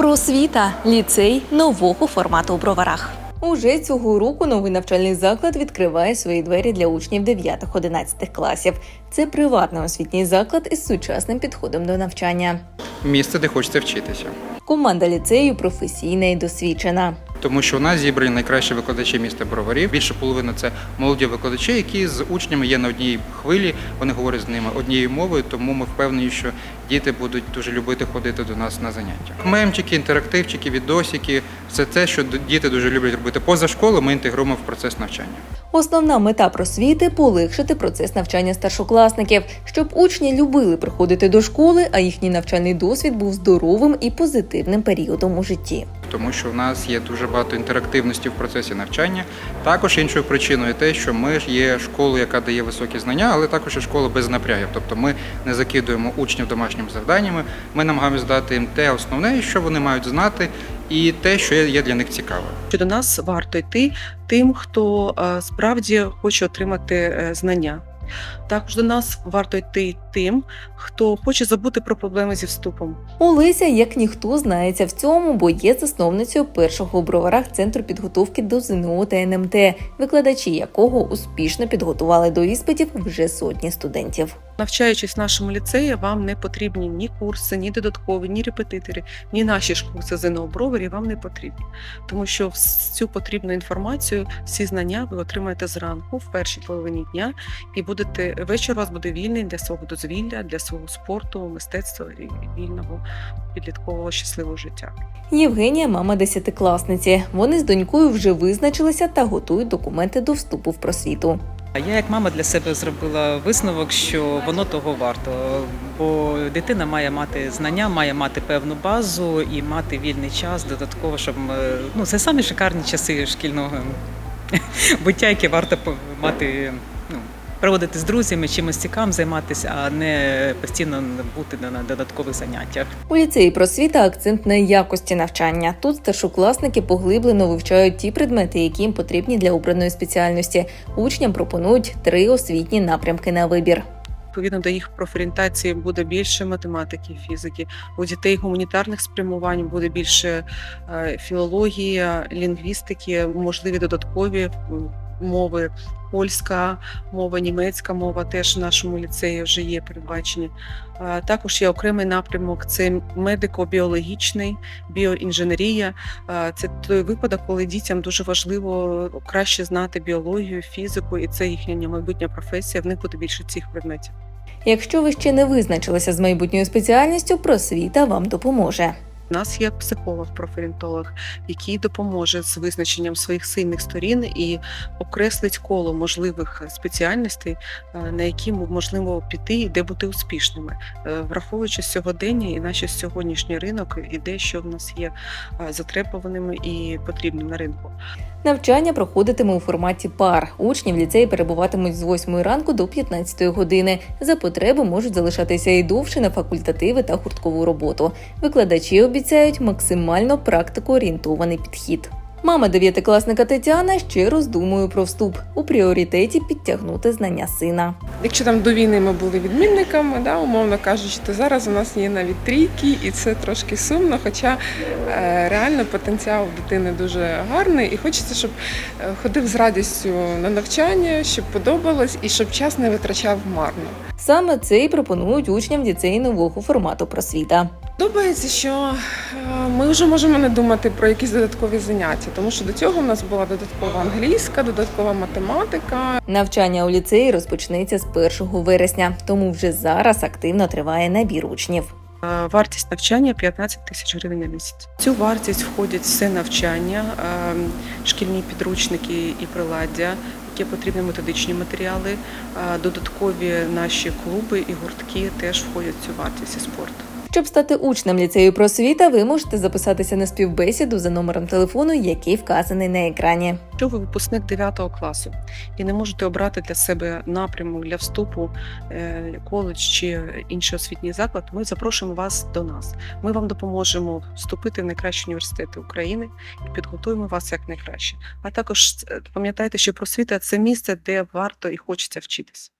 Просвіта ліцей нового формату у броварах. Уже цього року новий навчальний заклад відкриває свої двері для учнів 9-11 класів. Це приватний освітній заклад із сучасним підходом до навчання. місце, де хочеться вчитися. Команда ліцею професійна і досвідчена. Тому що у нас зібрані найкращі викладачі міста Броварів. Більше половини це молоді викладачі, які з учнями є на одній хвилі. Вони говорять з ними однією мовою, тому ми впевнені, що діти будуть дуже любити ходити до нас на заняття. Мемчики, інтерактивчики, відосики все те, що діти дуже люблять робити поза школою, ми інтегруємо в процес навчання. Основна мета просвіти полегшити процес навчання старшокласників, щоб учні любили приходити до школи, а їхній навчальний досвід був здоровим і позитивним періодом у житті. Тому що в нас є дуже багато інтерактивності в процесі навчання. Також іншою причиною те, що ми є школою, яка дає високі знання, але також і школа без напрягів. Тобто ми не закидуємо учнів домашніми завданнями. Ми намагаємося дати їм те основне, що вони мають знати, і те, що є для них цікаве. що до нас варто йти тим, хто е, справді хоче отримати е, знання. Також до нас варто йти тим, хто хоче забути про проблеми зі вступом. Олеся, як ніхто, знається в цьому, бо є засновницею першого у броварах центру підготовки до ЗНО та НМТ, викладачі якого успішно підготували до іспитів вже сотні студентів. Навчаючись в нашому ліцеї, вам не потрібні ні курси, ні додаткові, ні репетитори, ні наші ж курси ЗНО Бровері вам не потрібні. Тому що всю потрібну інформацію, всі знання ви отримаєте зранку в першій половині дня, і будете вечір у вас буде вільний для свого дозвілля, для свого спорту, мистецтва і вільного підліткового щасливого життя. Євгенія, мама десятикласниці. Вони з донькою вже визначилися та готують документи до вступу в просвіту. А Я як мама для себе зробила висновок, що воно того варто, бо дитина має мати знання, має мати певну базу і мати вільний час додатково, щоб ну це самі шикарні часи шкільного буття, які варто мати. Проводити з друзями, чимось цікавим займатися, а не постійно бути на- додаткових заняттях. У ліцеї просвіта акцент на якості навчання. Тут старшокласники поглиблено вивчають ті предмети, які їм потрібні для обраної спеціальності. Учням пропонують три освітні напрямки на вибір. Відповідно до їх профорієнтації буде більше математики, фізики. У дітей гуманітарних спрямувань буде більше е, філології, лінгвістики, можливі додаткові мови. Польська мова, німецька мова теж в нашому ліцеї вже є передбачені. Також є окремий напрямок: це медико-біологічний, біоінженерія. Це той випадок, коли дітям дуже важливо краще знати біологію, фізику, і це їхня майбутня професія. В них буде більше цих предметів. Якщо ви ще не визначилися з майбутньою спеціальністю, просвіта вам допоможе. У нас є психолог-профорієнтолог, який допоможе з визначенням своїх сильних сторін і окреслить коло можливих спеціальностей, е, на які можливо піти і де бути успішними, Е, враховуючи сьогодення і наш сьогоднішній ринок, і де що в нас є е, затребуваними і потрібним на ринку. Навчання проходитиме у форматі пар. Учні в ліцеї перебуватимуть з 8 ранку до 15 години. За потреби можуть залишатися і довше на факультативи та гурткову роботу. Викладачі обіцяють максимально практико-орієнтований підхід. Мама дев'ятикласника Тетяна ще роздумує про вступ у пріоритеті підтягнути знання сина. Якщо там до війни ми були відмінниками, да, умовно кажучи, то зараз у нас є навіть трійки, і це трошки сумно. Хоча е, реально потенціал дитини дуже гарний, і хочеться, щоб е, ходив з радістю на навчання, щоб подобалось і щоб час не витрачав марно. Саме це і пропонують учням ліцеї нового формату просвіта. Подобається, що е, ми вже можемо не думати про якісь додаткові заняття, тому що до цього в нас була додаткова англійська, додаткова математика, Навчання у ліцеї розпочнеться з 1 вересня, тому вже зараз активно триває набір учнів. Е, Вартість навчання 15 тисяч гривень на місяць. В Цю вартість входять все навчання, е, шкільні підручники і приладдя, які потрібні методичні матеріали, додаткові наші клуби і гуртки теж входять в цю вартість і спорт. Щоб стати учнем ліцею просвіта, ви можете записатися на співбесіду за номером телефону, який вказаний на екрані. Якщо ви випускник 9 класу і не можете обрати для себе напрямок для вступу е, коледж чи інший освітній заклад, ми запрошуємо вас до нас. Ми вам допоможемо вступити в найкращі університети України і підготуємо вас як найкраще. А також е, пам'ятайте, що просвіта це місце, де варто і хочеться вчитись.